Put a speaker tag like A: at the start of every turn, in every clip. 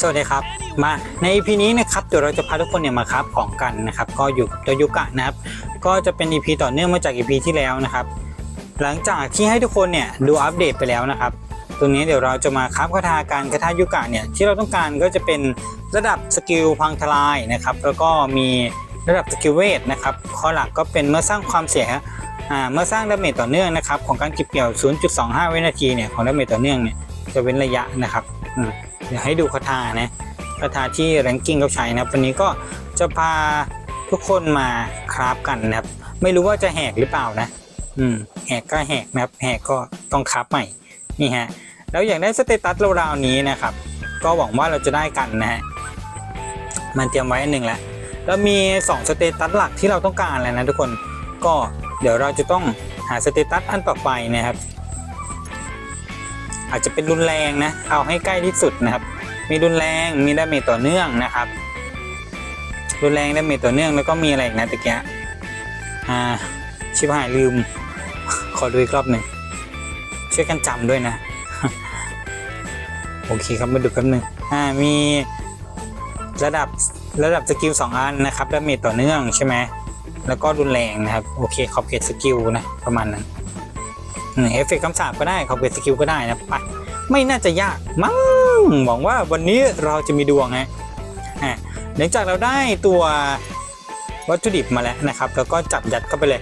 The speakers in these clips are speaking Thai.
A: สวัสดีครับ มาใน EP นี้นะครับเดี๋ยวเราจะพาทุกคนเนี่ยมาครับของกันนะครับ ก็อยู่กับตัวยุกะนะครับ ก็จะเป็น EP ต่อเนื่องมาจาก EP ที่แล้วนะครับ หลังจากที่ให้ทุกคนเนี่ยดูอัปเดตไปแล้วนะครับ ตรงนี้เดี๋ยวเราจะมาครับคาถาการคาถายุกะเนี่ยที่เราต้องการก็จะเป็นระดับสกิลพังทลายนะครับ แล้วก็มีระดับสกิลเวทนะครับข้อหลักก็เป็นเมื่อสร้างความเสียเมื่อสร้างดาเมจต่อเนื่องนะครับของการเก็บเกี่ยว 0.25 วินาทีเนี่ยของดาเมจต่อเนื่องเนี่ยจะเว้นระยะนะครับอื เดี๋ยวให้ดูคาถานะคาถาที่แรงกิ้งเขาใช้นะครับ วันนี้ก็จะพาทุกคนมาคราฟกันนะครับ ไม่รู้ว่าจะแหกหรือเปล่านะ อืมแหกก็แหกนะครับ แหกก็ต้องคราฟใหม่นี่ฮะแล้วอย่างได้สเตตัสราวๆนี้นะครับ ก็หวังว่าเราจะได้กันนะฮะมันเตรียมไว้อันหนึ่งแล้วแล้วมี2สเตตัสหลักที่เราต้องการแล้วนะทุกคนก็เดี๋ยวเราจะต้องหาสเตตัสอันต่อไปนะครับ อาจจะเป็นรุนแรงนะ เอาให้ใกล้ที่สุดนะครับ มีรุนแรงมีดาเมจต่อเนื่องนะครับ รุนแรงดาเมจต่อเนื่องแล้วก็มีอะไรอีกนะตะเกียอ่าชิบหายลืม ขอดูอีกรอบหนึ่งช่วยกันจำด้วยนะ โอเคครับมาดูแป๊บหนึ่งอ่ามีระดับระดับสกิลสองอันนะครับดาเมจต่อเนื่องใช่ไหมแล้วก็รุนแรงนะครับ โอเคขอบเขตสกิลนะประมาณนั้น เอฟเฟกต์คำสาปก็ได้ขอบเขตสกิลก็ได้นะไปไม่น่าจะยากมั้งหวังว่าวันนี้เราจะมีดวงฮะอ่าหลังจากเราได้ตัววัตถุดิบมาแล้วนะครับ แล้วก็จับยัดเข้าไปเลย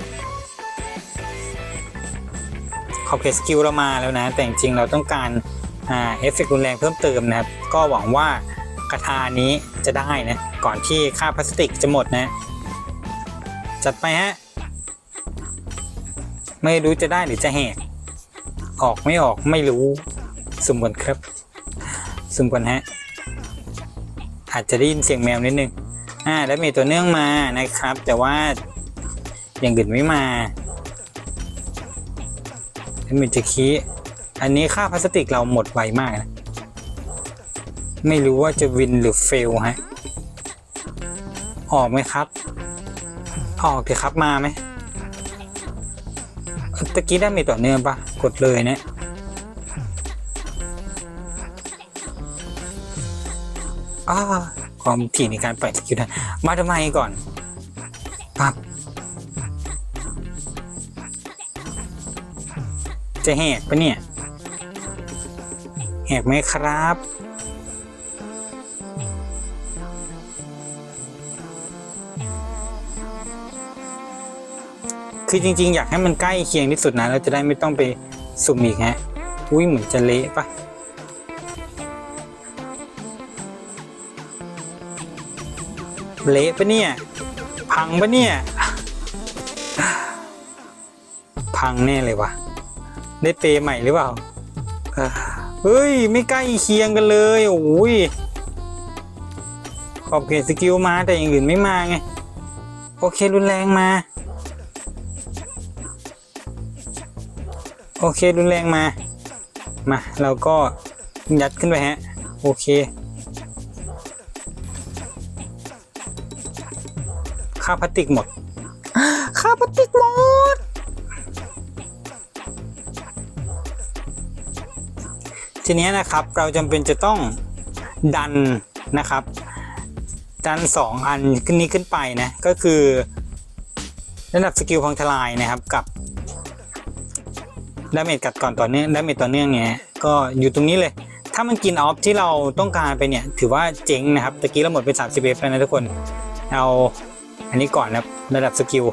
A: ขอบเขตสกิลเรามาแล้วนะ แต่จริงๆเราต้องการเอฟเฟกต์รุนแรงเพิ่มเติมนะครับ ก็หวังว่าคาถานี้จะได้นะ ก่อนที่ค่าพลาสติกจะหมดนะ จัดไปฮะ ไม่รู้จะได้หรือจะแหก ออกไม่ออกไม่รู้สุ่มก่อนครับสุ่มก่อนฮะ อาจจะได้ยินเสียงแมวนิดนึงอ่าแล้วมีตัวเนื่องมานะครับ แต่ว่าอย่างอื่นไม่มาแล้วมิจะคีอันนี้ค่าพลาสติกเราหมดไวมากนะ ไม่รู้ว่าจะวินหรือเฟลฮะ ออกไหมครับ ออกเถอะครับมาไหม ตะกี้ได้มีต่อเนื่องปะกดเลยเนะอ้าความถี่ในการปล่อยสกิลนะมาทำไมก่อนปับจะแหกปะเนี่ย แหกไหมครับ คือจริง ๆ อยากให้มันใกล้เคียงที่สุดนะเราจะได้ไม่ต้องไปสุ่มอีกฮะอุ้ยเหมือนจะเละปะเละปะเนี่ย พังปะเนี่ย พังแน่เลยวะได้เปใหม่หรือเปล่าอ่าเฮ้ย ไม่ใกล้เคียงกันเลยโอ้ยขอบเขตสกิลมาแต่อย่างอื่นไม่มาไง โอเครุนแรงมา โอเครุนแรงมา มาเราก็ยัดขึ้นไปฮะ โอเค ค่าพลาสติกหมด ค่าพลาสติกหมด ทีนี้นะครับเราจำเป็นจะต้องดันนะครับ ดัน 2 อันขึ้นนี้ขึ้นไปนะ ก็คือระดับสกิลพังทลายนะครับกับ ดาเมจกัดก่อนต่อเนื่องดาเมจต่อเนื่องเนี่ยก็อยู่ตรงนี้เลย ถ้ามันกินออฟที่เราต้องการไปเนี่ย ถือว่าเจ๋งนะครับตะกี้เราหมดไป30เอฟแล้วนะทุกคน เอาอันนี้ก่อนนะระดับสกิล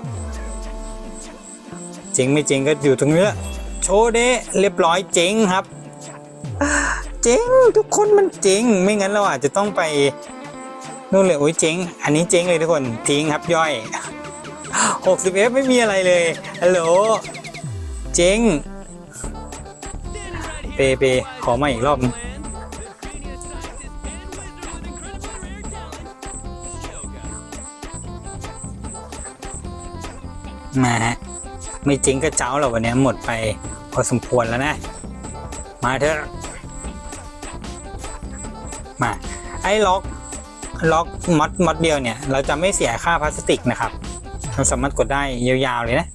A: เจ๋งไม่เจ๋งก็อยู่ตรงนี้แหละโชว์เดเรียบร้อยเจ๋งครับ เจ๋งทุกคนมันเจ๋งไม่งั้นเราอาจจะต้องไปนู่นเลยโอ้ยเจ๋งอันนี้เจ๋งเลยทุกคนทิ้งครับย่อย 60F ไม่มีอะไรเลยฮัลโหลเจ๋ง เปเปขอมาอีกรอบนึงมาฮะไม่จริงก็เจ้าเราวันนี้หมดไปพอสมควรแล้วนะ มาเถอะ มา ไอ้ล็อกล็อกมัดมัดเดียวเนี่ย เราจะไม่เสียค่าพลาสติกนะครับเราสามารถกดได้ยาวๆเลยนะ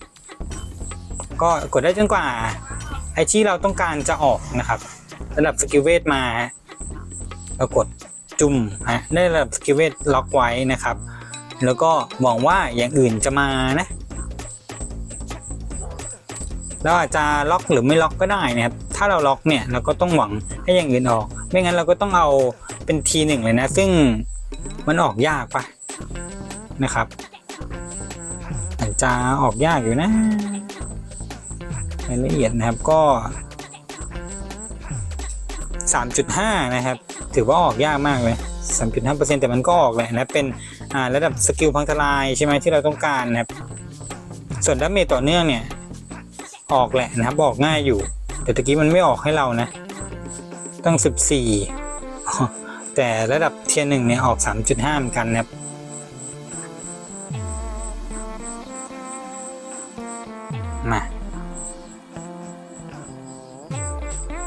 A: ก็กดได้จนกว่า อ้ที่เราต้องการจะออกนะครับระดับสกิลเวทมาเรากดจุ่มฮะได้ระดับสกิลเวทล็อกไว้นะครับ แล้วก็หวังว่าอย่างอื่นจะมานะเราอาจจะล็อกหรือไม่ล็อกก็ได้นะครับ ถ้าเราล็อกเนี่ยเราก็ต้องหวังให้อย่างอื่นออก ไม่งั้นเราก็ต้องเอาเป็นทีหนึ่งเลยนะ ซึ่งมันออกยากปะนะครับอาจจะออกยากอยู่นะ รายละเอียดนะครับก็ 3.5 นะครับ ถือว่าออกยากมากเลย 3.5%แต่มันก็ออกแหละนะเป็นระดับสกิลพังทลายใช่ไหมที่เราต้องการนะครับ ส่วนดาเมจต่อเนื่องเนี่ย ออกแหละนะครับออกง่ายอยู่ แต่ตะกี้มันไม่ออกให้เรานะตั้ง14 แต่ระดับเทียร์หนึ่งเนี่ยออก 3.5 เหมือนกันนะครับ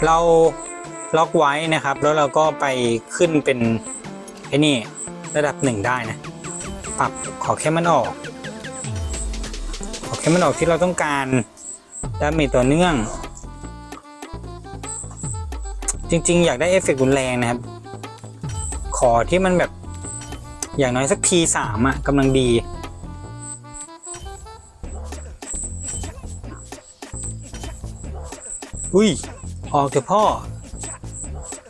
A: เราล็อกไว้นะครับ แล้วเราก็ไปขึ้นเป็นไอ้นี่ระดับหนึ่งได้นะ ปรับขอแค่มันออก ขอแค่มันออกที่เราต้องการดาเมจต่อเนื่อง จริงๆ อยากได้เอฟเฟกต์รุนแรงนะครับ ขอที่มันแบบอย่างน้อยสักทีสามอะกำลังดีอุ้ย ออกเถอะพ่อ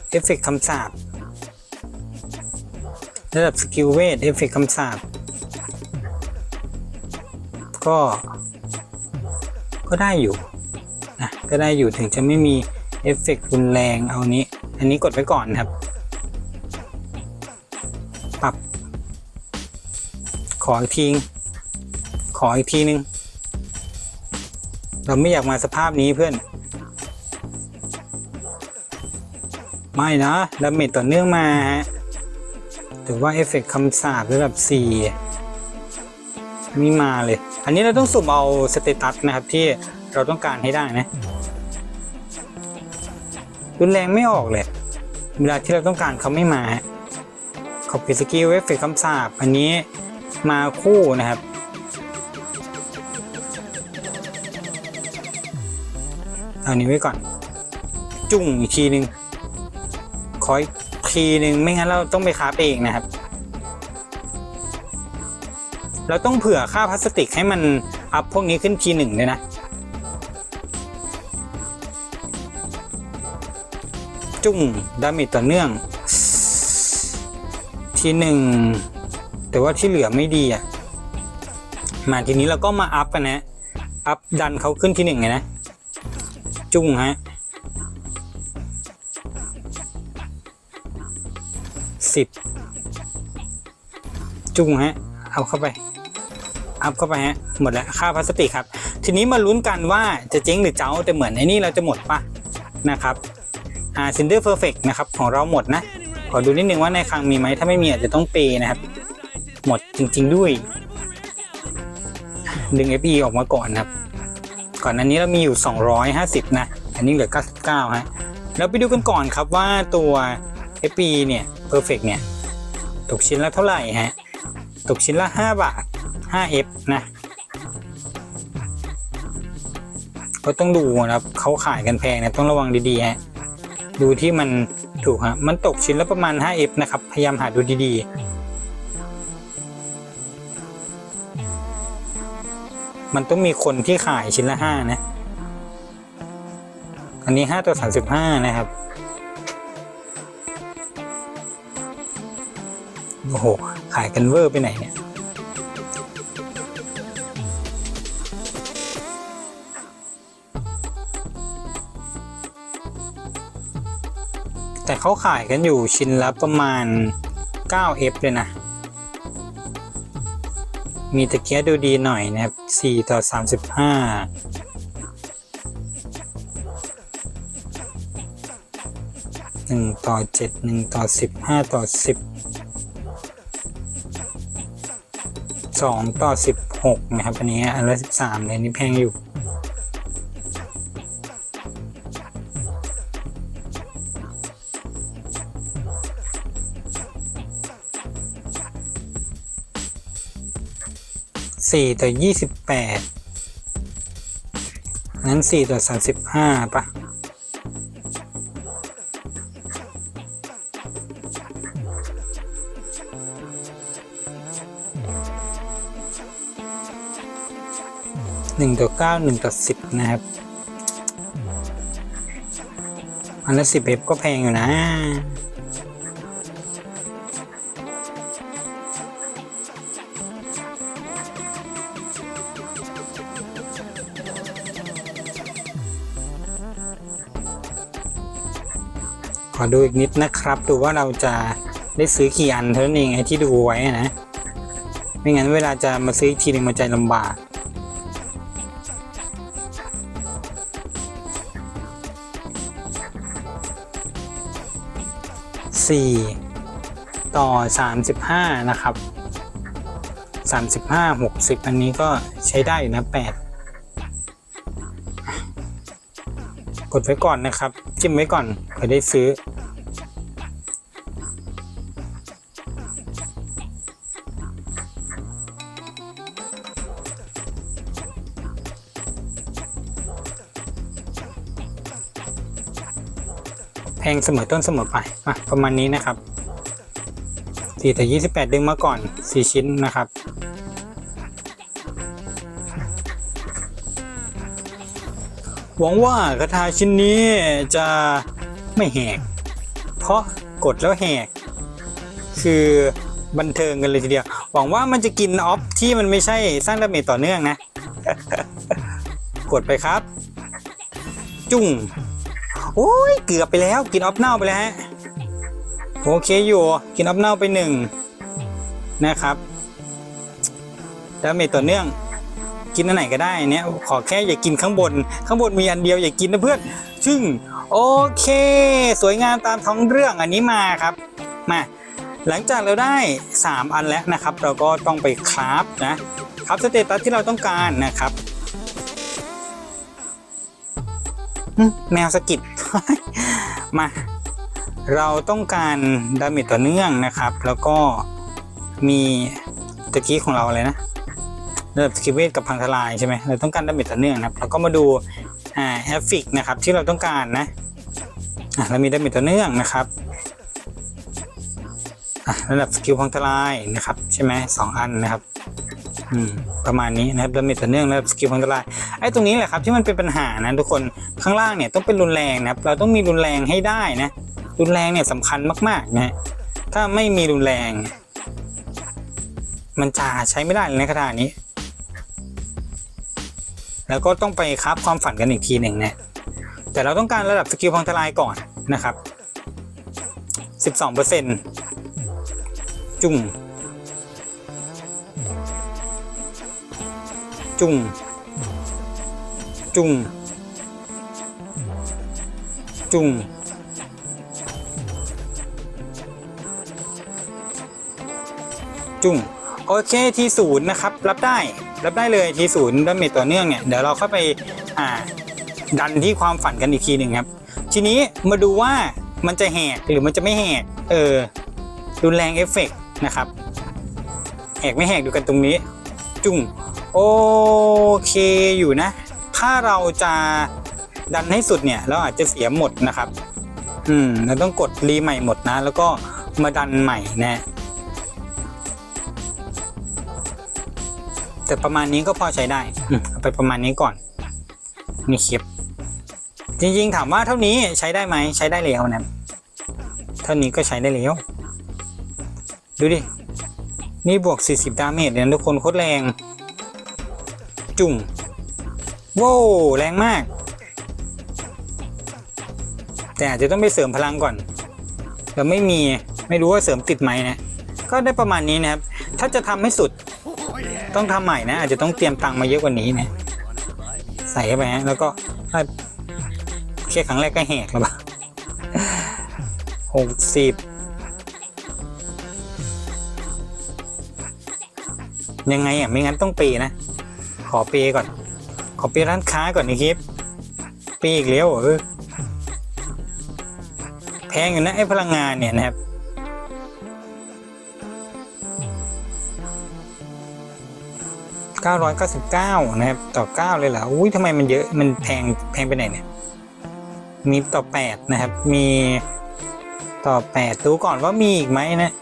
A: เอฟเฟกต์คำสาบระดับสกิลเวท เอฟเฟกต์คำสาบก็ ก็ได้อยู่นะก็ได้อยู่ถึงจะไม่มีเอฟเฟกต์รุนแรงเอานี้ อันนี้กดไว้ก่อนครับ ปรับ ขออีกทีขออีกทีนึง เราไม่อยากมาสภาพนี้เพื่อน ไม่นะดาเมจต่อเนื่องมาฮะถือว่าเอฟเฟกต์คำสาบระดับ4มีมาเลย อันนี้เราต้องสุ่มเอาสเตตัสนะครับที่เราต้องการให้ได้นะรุนแรงไม่ออกเลย เวลาที่เราต้องการเขาไม่มาฮะขอบปิดสกิลเอฟเฟกต์คำสาบอันนี้มาคู่นะครับเอานี้ไว้ก่อน จุ่งอีกทีหนึ่ง ขออีกทีหนึ่งไม่งั้นเราต้องไปคราฟเองนะครับ เราต้องเผื่อค่าพลาสติกให้มันอัพพวกนี้ขึ้นทีหนึ่งเลยนะ จุ้งดาเมจต่อเนื่อง ทีหนึ่งแต่ว่าที่เหลือไม่ดีอะ มาทีนี้เราก็มาอัพกันนะ อัพดันเขาขึ้นทีหนึ่งไงนะ จุ้งฮะ สิบจุ้งฮะ เอาเข้าไปอัพเข้าไปฮะ หมดแล้วค่าพลาสติกครับ ทีนี้มาลุ้นกันว่าจะเจ๊งหรือเจ้าแต่เหมือนไอ้นี่เราจะหมดปะนะครับอ่าซินเดอร์เพอร์เฟกนะครับของเราหมดนะ ขอดูนิดนึงว่าในคลังมีไหมถ้าไม่มีอาจจะต้องเปย์นะครับ หมดจริง ๆด้วย ดึง FE ออกมาก่อนนะครับ ก่อนอันนี้เรามีอยู่ 250 นะ อันนี้เหลือ 99 ฮะแล้วไปดูกันก่อนครับว่าตัว FE เนี่ย Perfect เนี่ย ตกชิ้นละเท่าไหร่ฮะ ตกชิ้นละ 5 บาท 5F นะ ก็ต้องดูนะครับเขาขายกันแพงนะ ต้องระวังดีๆฮะ ดูที่มันถูกฮะ มันตกชิ้นละประมาณ 5F นะครับ พยายามหาดูดีๆ มันต้องมีคนที่ขายชิ้นละ 5 นะ อันนี้ 5ตัว35 นะครับ โอ้โห ขายกันเวอร์ไปไหนเนี่ย แต่เขาขายกันอยู่ชิ้นละประมาณ 9F เลยนะ มีตะเกียบดูดีหน่อยนะครับ 4 ต่อ 35 1ต่อ7 1ต่อ10 5ต่อ10 2 ต่อ 16 นะครับ อันนี้อันละ13เลยนี่แพงอยู่สี่ต่อยี่สิบแปดนั้นสี่ต่อสามสิบห้าปะ หนึ่งต่อเก้าหนึ่งต่อสิบนะครับอันละสิบเอฟก็แพงอยู่นะขอดูอีกนิดนะครับ ดูว่าเราจะได้ซื้อกี่อันเท่านั้นเองไอ้ที่ดูไว้นะ ไม่งั้นเวลาจะมาซื้ออีกทีหนึ่งมันใจลำบาก สี่ต่อสามสิบห้านะครับสามสิบห้าหกสิบอันนี้ก็ใช้ได้อยู่นะแปดกดไว้ก่อนนะครับ จิ้มไว้ก่อนเผื่อได้ซื้อ แพงเสมอต้นเสมอไปมาประมาณนี้นะครับ4แต่28 ดึงมาก่อน 4 ชิ้นนะครับ หวังว่าคาถาชิ้นนี้จะไม่แหก เพราะกดแล้วแหก คือบันเทิงกันเลยทีเดียว หวังว่ามันจะกินออฟที่มันไม่ใช่สร้างดาเมจต่อเนื่องนะ กดไปครับ จุ้ง โอ้ยเกือบไปแล้ว กินออฟเน่าไปแล้วฮะโอเคอยู่กินออฟเน่าไปหนึ่งนะครับดาเมจต่อเนื่อง กินอันไหนก็ได้เนี่ยขอแค่อย่ากินข้างบน ข้างบนมีอันเดียวอย่ากินนะเพื่อนซึ่งโอเค สวยงามตามท้องเรื่องอันนี้มาครับมาหลังจากเราได้ 3 อันแล้วนะครับ เราก็ต้องไปคราฟนะครับสเตตัสที่เราต้องการนะครับ แมวสกิด มา เราต้องการดาเมจต่อเนื่องนะครับ แล้วก็มีตะกี้ของเราอะไรนะระดับสกิลเวทกับพังทลายใช่ไหมเราต้องการดาเมจต่อเนื่องนะครับ แล้วก็มาดูอ่าแอฟฟิกนะครับที่เราต้องการนะเรามีดาเมจต่อเนื่องนะครับระดับสกิลพังทลายนะครับ ใช่ไหมสองอันนะครับ อืมประมาณนี้นะครับดาเมจต่อเนื่องและสกิลพังทลายไอ้ตรงนี้แหละครับที่มันเป็นปัญหานะทุกคนข้างล่างเนี่ยต้องเป็นรุนแรงนะครับ เราต้องมีรุนแรงให้ได้นะ รุนแรงเนี่ยสำคัญมากๆนะฮะถ้าไม่มีรุนแรง มันจะใช้ไม่ได้เลยในคาถานี้ แล้วก็ต้องไปคับความฝันกันอีกทีหนึ่งนะแต่เราต้องการระดับสกิลพังทลายก่อนนะครับ 12%จุ่ม จุ่งจุ่งจุ่งจุ่งโอเคทีศูนย์นะครับ รับได้รับได้เลยทีศูนย์ดาเมจต่อเนื่องเนี่ยเดี๋ยวเราเข้าไปอ่าดันที่ความฝันกันอีกทีหนึ่งครับ ทีนี้มาดูว่ามันจะแหกหรือมันจะไม่แหกเออรุนแรงเอฟเฟกต์นะครับแหกไม่แหกดูกันตรงนี้ จุ่ง โอเคอยู่นะ ถ้าเราจะดันให้สุดเนี่ย เราอาจจะเสียหมดนะครับ อืม เราต้องกดรีใหม่หมดนะ แล้วก็มาดันใหม่นะ แต่ประมาณนี้ก็พอใช้ได้อืมเอาไปประมาณนี้ก่อนนี่คลิปจริงๆ ถามว่าเท่านี้ใช้ได้ไหมใช้ได้แล้วนะเท่านี้ก็ใช้ได้แล้วดูดิ นี่บวก 40 ดาเมจเนี่ยทุกคนโคตรแรง จุ่งว้าวแรงมาก แต่อาจจะต้องไปเสริมพลังก่อนเราไม่มีไม่รู้ว่าเสริมติดไหมนะ ก็ได้ประมาณนี้นะครับ ถ้าจะทำให้สุด ต้องทำใหม่นะ อาจจะต้องเตรียมตังค์มาเยอะกว่านี้นะ ใส่เข้าไปฮะแล้วก็ถ้าแค่ครั้งแรกก็แหกแล้วปะหกสิบยังไงอะ ไม่งั้นต้องปย์นะ ขอเปย์ก่อน ขอเปย์ร้านค้าก่อนนี่คลิปเปย์อีกแล้วเรออแพงอยู่นะไอ้พลังงานเนี่ยนะครับ999นะครับ ต่อ9เลยเหรออุ้ยทำไมมันเยอะมันแพงแพงไปไหนเนี่ย มีต่อ8นะครับ มีต่อ8ดูก่อนว่ามีอีกไหมนะ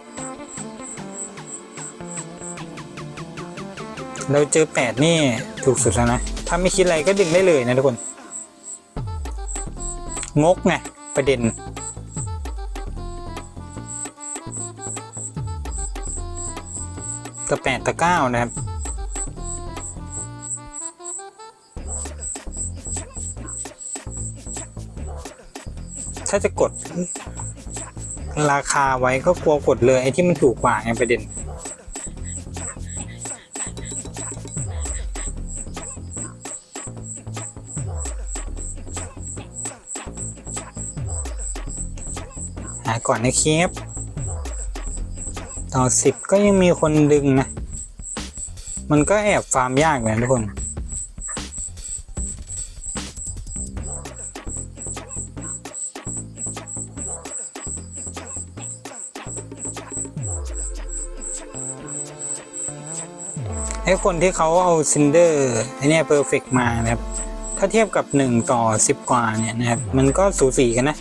A: เราเจอ8นี่ถูกสุดแล้วนะ ถ้าไม่คิดอะไรก็ดึงได้เลยนะทุกคน งกไงประเด็น ตะแปดตะเก้านะครับถ้าจะกด ราคาไว้ก็กลัวกดเลยไอ้ที่มันถูกกว่าไงประเด็นาก่อนนะเคปต่อสิบก็ยังมีคนดึงนะ มันก็แอบฟาร์มยากเลยนทุกคน ไอ้คนที่เขาเอาซินเดอร์ไอเนี่ยเพอร์เฟกมานะครับ ถ้าเทียบกับ 1 ต่อ 10 กว่าเนี่ยนะครับ มันก็สูสีกันนะ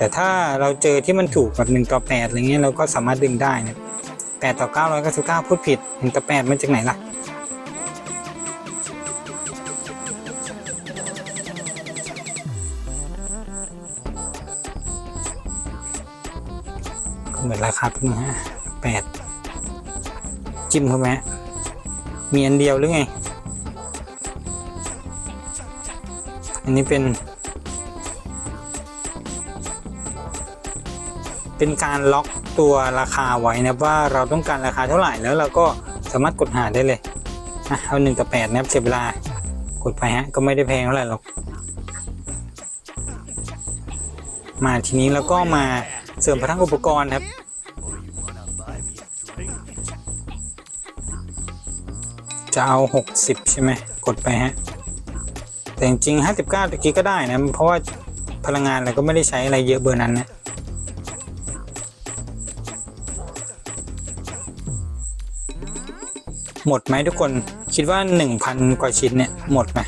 A: แต่ถ้าเราเจอที่มันถูกแบบ1ต่อ8อะไรเงี้ยเราก็สามารถดึงได้นะ8ต่อ999พูดผิด1ต่อ8มันจากไหนล่ะก็เหมือนราคาเพิ่งฮะแปดจิ้มเข้าไปมีอันเดียวหรือไง อันนี้เป็น เป็นการล็อกตัวราคาไว้นะว่าเราต้องการราคาเท่าไหร่แล้วเราก็สามารถกดหาได้เลยอะเอาหนึ่งต่อแปดนะครับเสียเวลากดไปฮะก็ไม่ได้แพงเท่าไหร่หรอกมาทีนี้แล้วก็มาเสริมพลังอุปกรณ์ครับจะเอา 60 ใช่ไหมกดไปฮะ แต่จริงๆ59ตะกี้ก็ได้นะ เพราะว่าพลังงานเราก็ไม่ได้ใช้อะไรเยอะเบอร์นั้นนะ หมดไหมทุกคนคิดว่า 1,000 กว่าชิ้นเนี่ยหมดไหม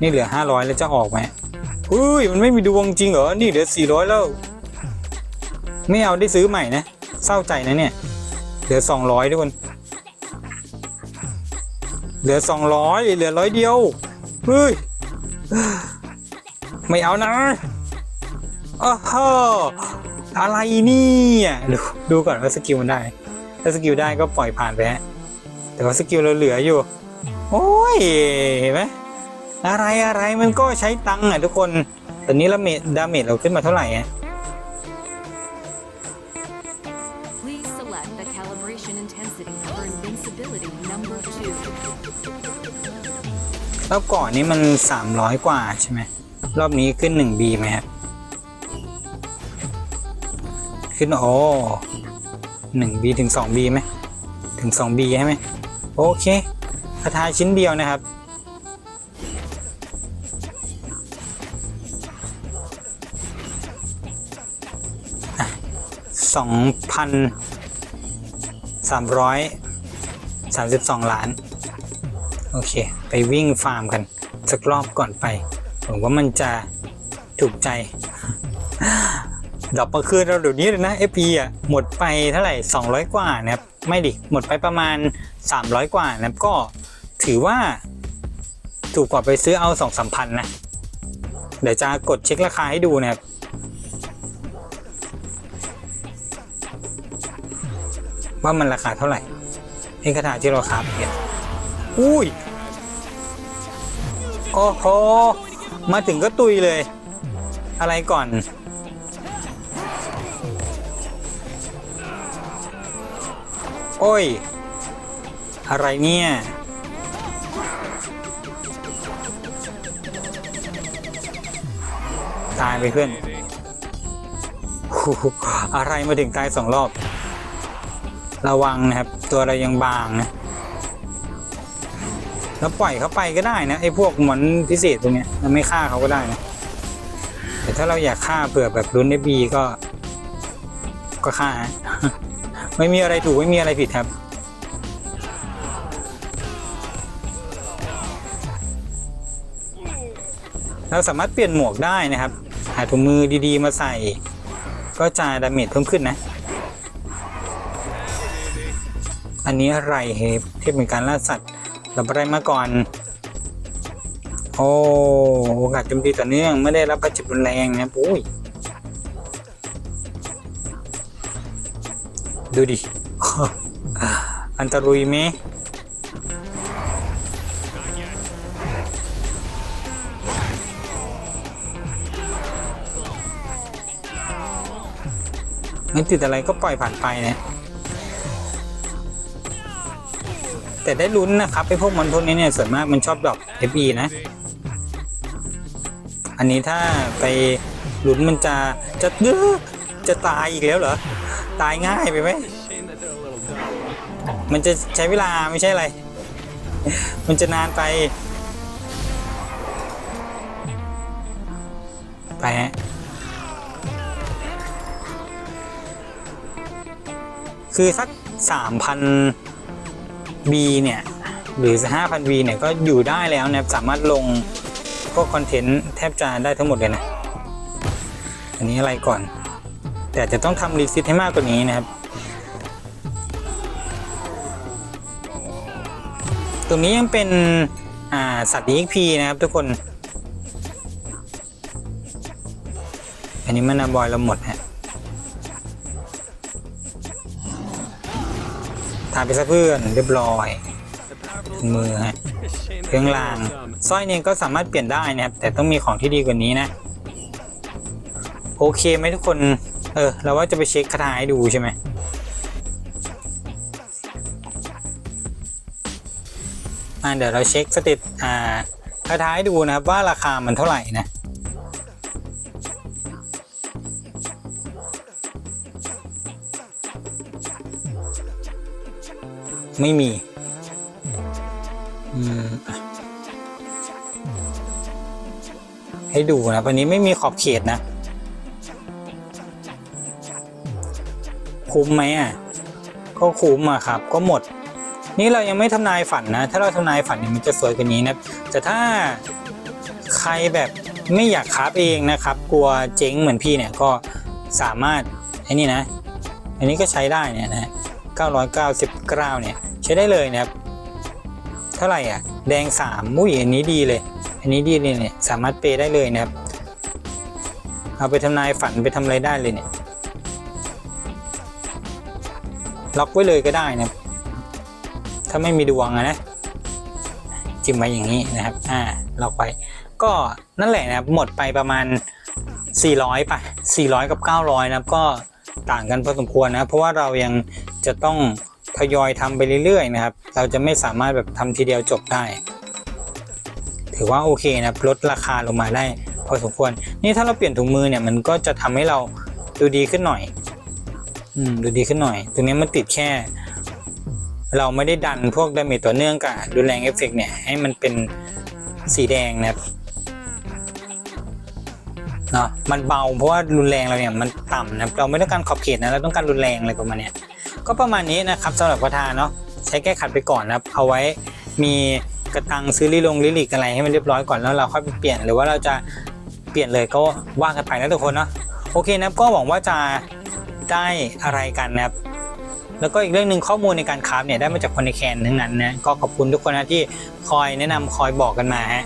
A: นี่เหลือ 500 แล้วจะออกไหมอุ้ยมันไม่มีดวงจริงเหรอ นี่เหลือ 400 แล้ว ไม่เอาได้ซื้อใหม่นะ เศร้าใจนะเนี่ย เหลือ 200 ทุกคน เหลือ 200 เหลือร้อยเดียวเฮ้ยไม่เอานะอ้าวอะไรเนี่ยดูดูก่อนว่าสกิลมันได้ ถ้าสกิลได้ก็ปล่อยผ่านไปฮะ แต่ว่าสกิลเราเหลืออยู่ โอ้ยเห็นไหมอะไรอะไรมันก็ใช้ตังค์อะทุกคน ตอนนี้ละเมดดาเมจเราขึ้นมาเท่าไหร่อะ
B: Please select the calibration intensity for invincibility number two.
A: รอบก่อนนี้มัน 300 กว่าใช่ไหม รอบนี้ขึ้น 1B ไหมครับ ขึ้น โอ้ 1B ถึง 2B ไหม ถึง 2B ใช่ไหม โอเคคาถาชิ้นเดียวนะครับ สองพันสามร้อยสามสิบสองล้าน โอเค ไปวิ่งฟาร์มกัน สักรอบก่อนไป ผมว่ามันจะถูกใจ ดอกมาคืนเราเดี๋ยวนี้เลยนะ FP อะหมดไปเท่าไหร่ 200 กว่านะครับ ไม่ดิ หมดไปประมาณ 300 กว่านะครับ ก็ถือว่า ถูกกว่าไปซื้อเอา 2 3พันนะ เดี๋ยวจะกดเช็คราคาให้ดูนะครับว่ามันราคาเท่าไหร่ไอ้คาถาที่เราคราฟเนี่ยอุ้ย โอ้โห มาถึงก็ตุยเลย อะไรก่อน โอ้ย อะไรเนี่ย ตายไปเพื่อนโอ้โหอะไรมาถึงตายสองรอบ ระวังนะครับ ตัวเรายังบางนะ แล้วปล่อยเขาไปก็ได้นะไอ้พวกหมอนพิเศษตรงเนี้ยเราไม่ฆ่าเขาก็ได้นะ แต่ถ้าเราอยากฆ่าเผื่อแบบรุนได้บีก็ ก็ฆ่าฮะ ไม่มีอะไรถูกไม่มีอะไรผิดครับ เราสามารถเปลี่ยนหมวกได้นะครับ หาถุงมือดีๆมาใส่ ก็จะดาเมจเพิ่มขึ้นนะ อันนี้อะไรเฮฟที่เป็นการล่าสัตว์ เราไปได้มาก่อน โอ้โอกาสโจมตีต่อเนื่องไม่ได้รับบาดเจ็บรุนแรงนะครับอุ้ย ดูดิ อันตรุยไหมไม่ติดอะไรก็ปล่อยผ่านไปนะ แต่ได้ลุ้นนะครับไอ้พวกมันพวกนี้เนี่ยส่วนมากมันชอบดรอป FE นะ อันนี้ถ้าไปลุ้นมันจะจะเอ้อจะตายอีกแล้วเหรอ ตายง่ายไปไหมมันจะใช้เวลาไม่ใช่อะไร มันจะนานไป ไปฮะคือสักสามพัน B เนี่ย หรือ 5,000 V เนี่ย ก็อยู่ได้แล้วนะครับสามารถลงพวกคอนเทนต์แทบจะได้ทั้งหมดเลยนะ อันนี้อะไรก่อน แต่จะต้องทำรีซิตให้มากกว่านี้นะครับ ตรงนี้ยังเป็นสัตว์ EXP นะครับทุกคน อันนี้มันนาบอยเราหมดฮะทานไปซะเพื่อนเรียบร้อยมือฮะเครื่องรางสร้อยเนี่ยก็สามารถเปลี่ยนได้นะครับ แต่ต้องมีของที่ดีกว่านี้นะ โอเคไหมทุกคน เออ เราว่าจะไปเช็คคาถาให้ดูใช่ไหมอ่าเดี๋ยวเราเช็คสเตตอ่าคาถาให้ดูนะครับว่าราคามันเท่าไหร่นะไม่มีอืมอะให้ดูนะวันนี้ไม่มีขอบเขตนะ คุ้มไหมอะก็คุ้มอะครับ ก็หมด นี่เรายังไม่ทำนายฝันนะ ถ้าเราทำนายฝันเนี่ยมันจะสวยกว่านี้นะแต่ถ้าใครแบบไม่อยากคราฟเองนะครับ กลัวเจ๊งเหมือนพี่เนี่ยก็สามารถไอ้นี่นะ อันนี้ก็ใช้ได้เนี่ยนะ999เนี่ยใช้ได้เลยนะครับ เท่าไหร่อะ แดง3มุ้ยอันนี้ดีเลย อันนี้ดีเลยเนี่ยสามารถเปย์ได้เลยนะครับ เอาไปทำนายฝันไปทำอะไรได้เลยเนี่ย ล็อกไว้เลยก็ได้นะถ้าไม่มีดวงอะนะจิ้มไว้อย่างนี้นะครับอ่าล็อกไว้ก็นั่นแหละนะครับหมดไปประมาณ 400ป่ะ400 กับ 900 นะครับก็ต่างกันพอสมควรนะเพราะว่าเรายังจะต้องทยอยทำไปเรื่อยๆนะครับ เราจะไม่สามารถแบบทำทีเดียวจบได้ ถือว่าโอเคนะลดราคาลงมาได้พอสมควร นี่ถ้าเราเปลี่ยนถุงมือเนี่ยมันก็จะทำให้เราดูดีขึ้นหน่อย อืมดูดีขึ้นหน่อย ตรงนี้มันติดแค่ เราไม่ได้ดันพวกดาเมจต่อเนื่องกับรุนแรงเอฟเฟกเนี่ย ให้มันเป็นสีแดงนะครับเนาะมันเบาเพราะว่ารุนแรงเราเนี่ยมันต่ำนะเราไม่ต้องการขอบเขตนะเราต้องการรุนแรงอะไรประมาณเนี้ยก็ประมาณนี้นะครับสำหรับประธานเนาะใช้แก้ขัดไปก่อนนะครับเอาไว้มีกระตังซื้อลิลงลิลิกอะไรให้มันเรียบร้อยก่อนแล้วเราค่อยไปเปลี่ยนหรือว่าเราจะเปลี่ยนเลยก็ว่ากันไปนะทุกคนเนาะโอเคนะก็หวังว่าจะ ได้อะไรกันนะครับแล้วก็อีกเรื่องหนึ่งข้อมูลในการคราฟเนี่ยได้มาจากคนในแคนทั้งนั้นนะก็ขอบคุณทุกคนนะที่คอยแนะนำคอยบอกกันมาฮะ